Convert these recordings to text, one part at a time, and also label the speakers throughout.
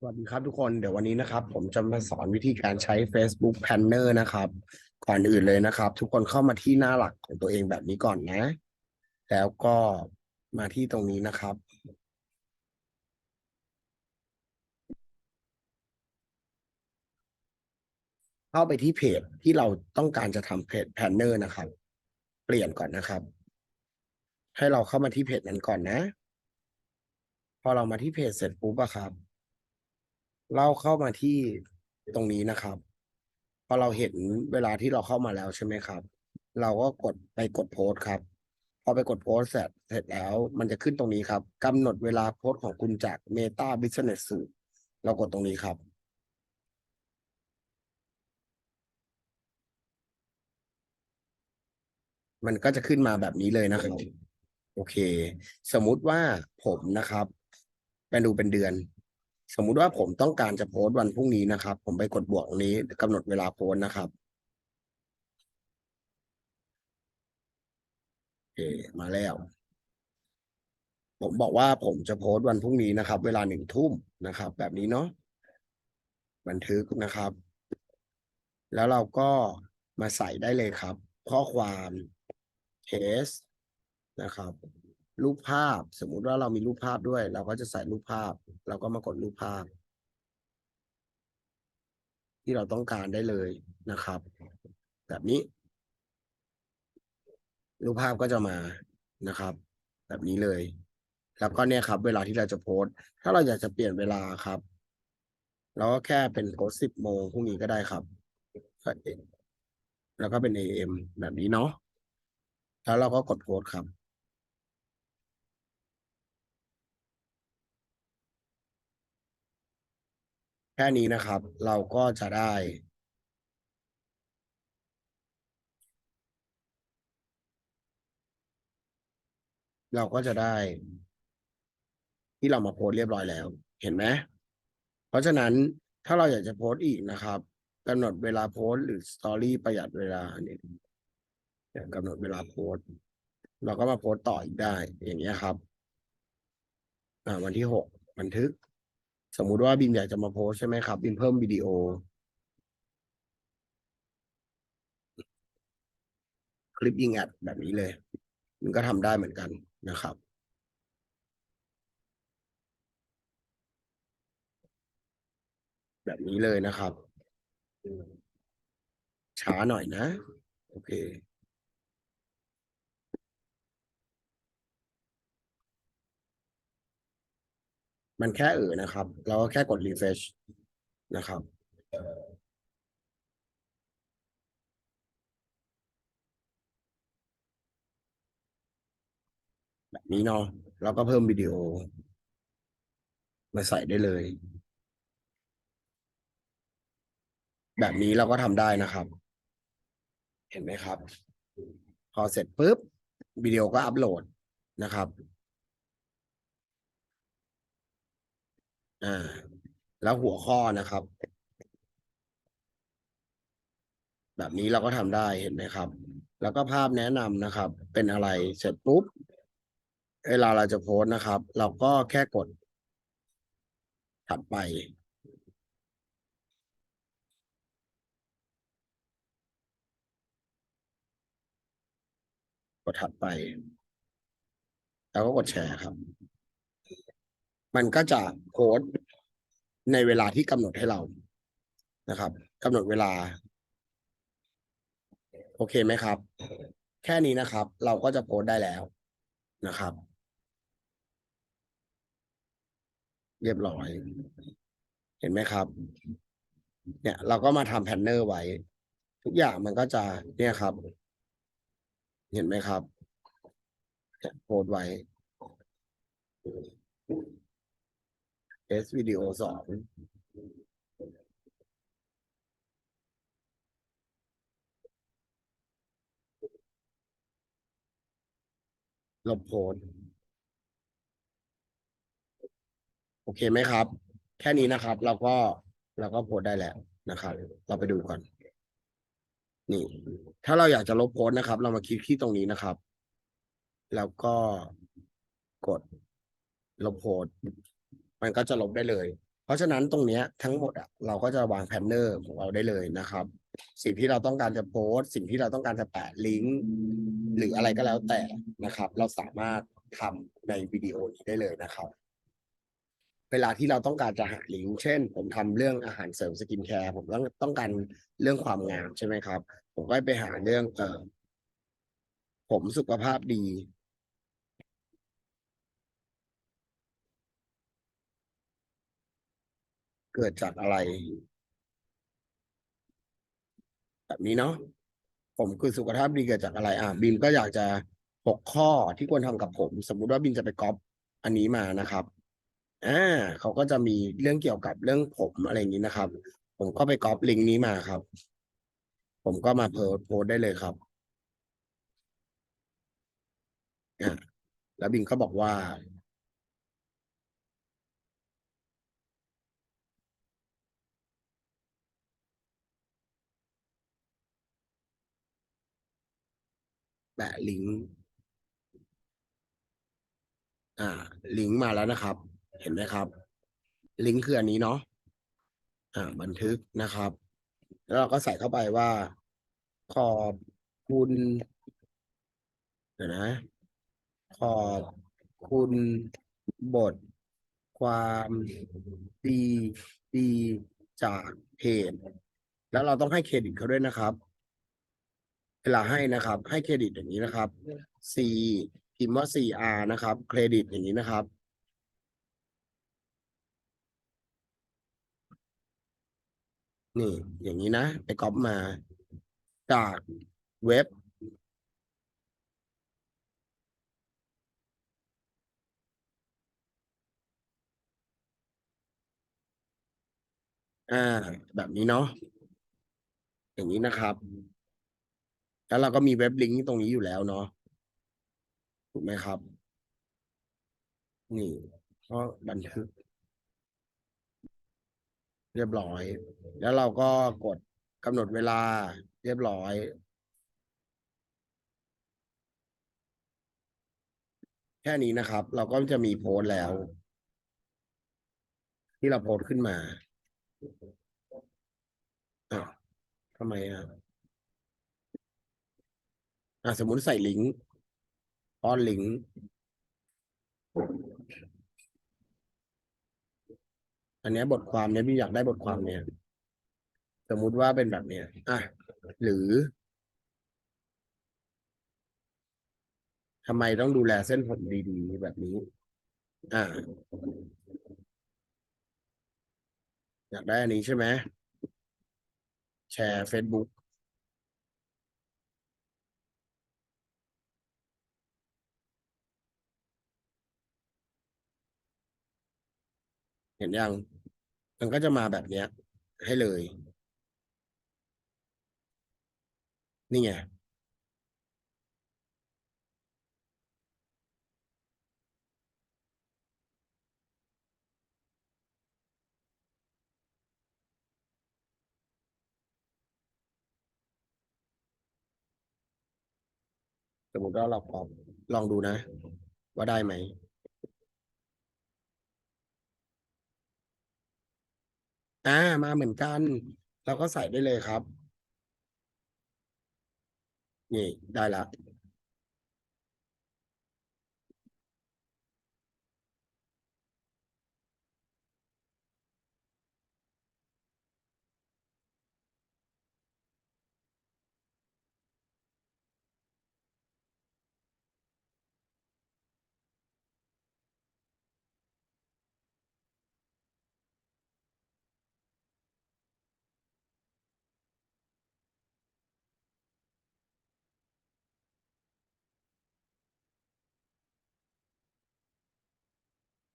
Speaker 1: สวัสดีครับทุกคนเดี๋ยววันนี้นะครับ ผมจะมาสอนวิธีการใช้ Facebook Planner นะครับ ก่อนอื่นเลยนะครับ ทุกคนเข้ามาที่หน้าหลักของตัวเองแบบนี้ก่อนนะ แล้วก็มาที่ตรงนี้นะครับ เข้าไปที่เพจที่เราต้องการจะทำเพจ Planner นะครับ เปลี่ยนก่อนนะครับ ให้เราเข้ามาที่เพจนั้นก่อนนะ พอเรามาที่เพจเสร็จปุ๊บอะครับ เราเข้ามาที่ตรงนี้นะครับพอเราเห็นเวลาที่เราเข้ามาแล้วใช่ไหมครับ เราก็กดไปกดโพสต์ครับ พอไปกดโพสต์เสร็จเสร็จแล้ว มันจะขึ้นตรงนี้ครับกำหนดเวลาโพสต์ของคุณจาก Meta Business Suite เรากดตรงนี้ครับมันก็จะขึ้นมาแบบนี้เลยนะครับ โอเค สมมุติว่าผมนะครับไปดูเป็นเดือน สมมุติว่าผมต้องการจะโพสต์วันพรุ่งนี้นะครับ ผมไปกดบวกตรงนี้กำหนดเวลาโพสต์นะครับโอเคมาแล้ว ผมบอกว่าผมจะโพสต์วันพรุ่งนี้นะครับ เวลาหนึ่งทุ่มนะครับ แบบนี้เนาะบันทึกนะครับ แล้วเราก็มาใส่ได้เลยครับ ข้อความ test นะครับ รูปภาพ สมมุติว่าเรามีรูปภาพด้วย เราก็จะใส่รูปภาพ เราก็มากดรูปภาพ ที่เราต้องการได้เลยนะครับ แบบนี้ รูปภาพก็จะมานะครับ แบบนี้เลย แล้วก็เนี่ยครับ เวลาที่เราจะโพสต์ถ้าเราอยากจะเปลี่ยนเวลาครับเราก็แค่เป็นโพสสิบโมงพรุ่งนี้ก็ได้ครับแล้วก็เป็น AM แบบนี้เนาะแล้วเราก็กดโพสต์ครับ แค่นี้นะครับ เราก็จะได้ เราก็จะได้ ที่เรามาโพสเรียบร้อยแล้ว เห็นไหมเพราะฉะนั้นถ้าเราอยากจะโพสอีกนะครับกำหนดเวลาโพสหรือสตอรี่ประหยัดเวลาเนี่ยกำหนดเวลาโพสเราก็มาโพสต์ต่ออีกได้ อย่างเงี้ยครับ อ่า วันที่หกบันทึก สมมุติว่าบิมอยากจะมาโพสใช่ไหมครับ บิมเพิ่มวิดีโอ คลิปยิงแอดแบบนี้เลยมันก็ทำได้เหมือนกันนะครับ แบบนี้เลยนะครับ ช้าหน่อยนะ โอเค มันแค่เออนะครับ เราก็แค่กด refresh นะครับ แบบนี้เนาะแล้วก็เพิ่มวิดีโอ มาใส่ได้เลย แบบนี้เราก็ทำได้นะครับ เห็นไหมครับ พอเสร็จปุ๊บวิดีโอก็อัปโหลดนะครับ อ่า แล้วหัวข้อนะครับ แบบนี้เราก็ทำได้เห็นไหมครับ แล้วก็ภาพแนะนำนะครับ เป็นอะไรเสร็จปุ๊บเวลาเราจะโพสนะครับ เราก็แค่กด ถัดไป กดถัดไป แล้วก็กดแชร์ครับ มันก็จะโพสต์ในเวลาที่กำหนดให้เรานะครับกำหนดเวลา โอเคไหมครับ แค่นี้นะครับ เราก็จะโพสต์ได้แล้วนะครับ เรียบร้อย เห็นไหมครับ เนี่ย เราก็มาทำแพนเนอร์ไว้ ทุกอย่างมันก็จะเนี่ยครับ เห็นไหมครับโพสต์ไว้ S วิดีโอสองลบโพสโอเคไหมครับ แค่นี้นะครับ เราก็เราก็โพสได้แล้วนะครับ เราไปดูก่อน นี่ ถ้าเราอยากจะลบโพสนะครับ เรามาคลิกที่ตรงนี้นะครับ แล้วก็กดลบโพส มันก็จะลบได้เลย เพราะฉะนั้นตรงเนี้ยทั้งหมดอะเราก็จะวางแพนเนอร์ของเราได้เลยนะครับ สิ่งที่เราต้องการจะโพสต์สิ่งที่เราต้องการจะแปะลิงก์หรืออะไรก็แล้วแต่นะครับ เราสามารถทำในวิดีโอนี้ได้เลยนะครับเวลาที่เราต้องการจะหาลิงก์เช่น ผมทำเรื่องอาหารเสริมสกินแคร์ผมต้องต้องการเรื่องความงามใช่ไหมครับ ผมก็ไปหาเรื่องเออผมสุขภาพดี เกิดจากอะไร แบบนี้เนาะผมคือสุขภาพดีเกิดจากอะไร อะบิมก็อยากจะหกข้อที่ควรทำกับผม สมมุติว่าบิมจะไปก๊อปอันนี้มานะครับอ่าเขาก็จะมีเรื่องเกี่ยวกับเรื่องผมอะไรอย่างนี้นะครับ ผมก็ไปก๊อปลิงก์นี้มาครับ ผมก็มาเพิร์โพสได้เลยครับอ่าแล้วบิมก็บอกว่า แปะลิงก์อ่า ลิงก์มาแล้วนะครับ เห็นไหมครับ ลิงก์คืออันนี้เนาะอ่า บันทึกนะครับ แล้วเราก็ใส่เข้าไปว่า ขอบคุณเดี๋ยวนะ ขอบคุณบทความดีดีจากเพจแล้วเราต้องให้เครดิตเขาด้วยนะครับ เวลาให้นะครับ ให้เครดิตอย่างนี้นะครับ C พิมพ์ว่า CR นะครับ เครดิตอย่างนี้นะครับ นี่อย่างนี้นะ ไปก๊อปมา จากเว็บ อ่า แบบนี้เนาะอย่างนี้นะครับ แล้วเราก็มีเว็บลิงก์ตรงนี้อยู่แล้วเนาะถูกไหมครับ นี่ก็บันทึก เรียบร้อย แล้วเราก็กดกำหนดเวลา เรียบร้อย แค่นี้นะครับ เราก็จะมีโพสต์แล้ว ที่เราโพสต์ขึ้นมาอะทำไมอะ อะสมมุติใส่ลิงก์ป้อนลิงก์อันนี้บทความเนี้ยพี่อยากได้บทความเนี้ยสมมุติว่าเป็นแบบเนี้ยอะหรือทำไมต้องดูแลเส้นผมดีๆแบบนี้ อ่า อยากได้อันนี้ใช่ไหมแชร์ Facebook เห็นยัง มันก็จะมาแบบเนี้ย ให้เลย นี่ไง สมมติว่าเราปรับลองดูนะ ว่าได้ไหม อ่ามาเหมือนกัน เราก็ใส่ได้เลยครับ นี่ได้ละ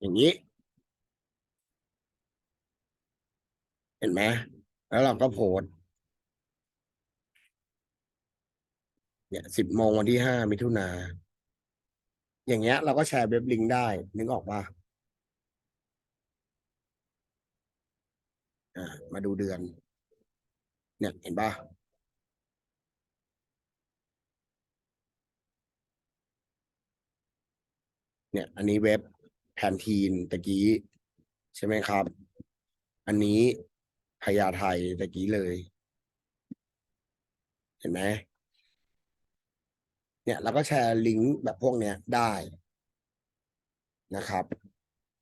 Speaker 1: อย่างนี้ เห็นไหมแล้วเราก็โพสเนี่ยสิบโมงวันที่ห้ามิถุนา อย่างเงี้ย เราก็แชร์เว็บลิงก์ได้ นึกออกปะอ่ามาดูเดือน เนี่ยเห็นปะเนี่ย อันนี้เว็บ แพนทีนตะกี้ ใช่ไหมครับ อันนี้พญาไทตะกี้เลย เห็นไหมเนี่ยเราก็แชร์ลิงก์แบบพวกเนี้ยได้นะครับ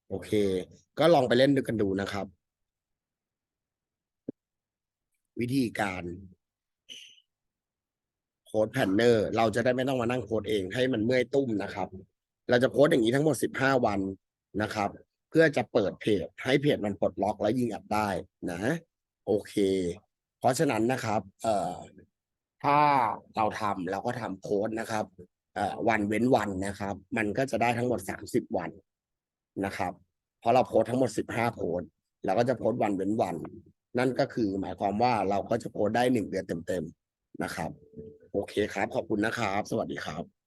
Speaker 1: โอเค ก็ลองไปเล่นดูกันดูนะครับ วิธีการโค้ดแพนเนอร์เราจะได้ไม่ต้องมานั่งโค้ดเองให้มันเมื่อยตุ้มนะครับ เราจะโค้ดอย่างนี้ทั้งหมดสิบห้าวัน นะครับ เพื่อจะเปิดเพจให้เพจมันปลดล็อกแล้วยิงแอดได้นะ โอเค เพราะฉะนั้นนะครับเอ่อถ้าเราทำเราก็ทำโค้ดนะครับเอ่อวันเว้นวันนะครับ มันก็จะได้ทั้งหมดสามสิบวันนะครับ เพราะเราโพสทั้งหมดสิบห้าโพสเราก็จะโพสวันเว้นวัน นั่นก็คือหมายความว่าเราก็จะโพสได้หนึ่งเดือนเต็มๆนะครับ โอเคครับ ขอบคุณนะครับ สวัสดีครับ